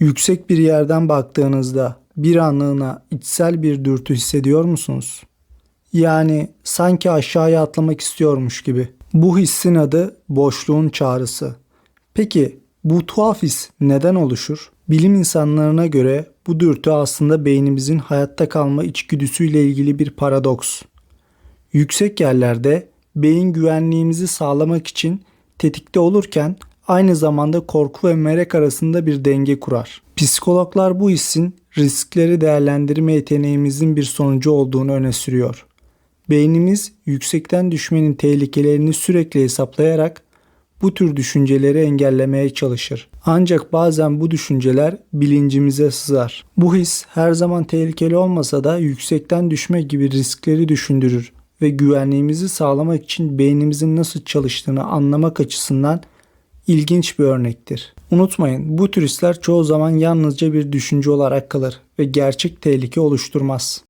Yüksek bir yerden baktığınızda bir anlığına içsel bir dürtü hissediyor musunuz? Yani sanki aşağıya atlamak istiyormuş gibi. Bu hissin adı boşluğun çağrısı. Peki bu tuhaf his neden oluşur? Bilim insanlarına göre bu dürtü aslında beynimizin hayatta kalma içgüdüsüyle ilgili bir paradoks. Yüksek yerlerde beyin güvenliğimizi sağlamak için tetikte olurken aynı zamanda korku ve merak arasında bir denge kurar. Psikologlar bu hissin riskleri değerlendirme yeteneğimizin bir sonucu olduğunu öne sürüyor. Beynimiz yüksekten düşmenin tehlikelerini sürekli hesaplayarak bu tür düşünceleri engellemeye çalışır. Ancak bazen bu düşünceler bilincimize sızar. Bu his her zaman tehlikeli olmasa da yüksekten düşme gibi riskleri düşündürür ve güvenliğimizi sağlamak için beynimizin nasıl çalıştığını anlamak açısından ilginç bir örnektir. Unutmayın bu tür hisler çoğu zaman yalnızca bir düşünce olarak kalır ve gerçek tehlike oluşturmaz.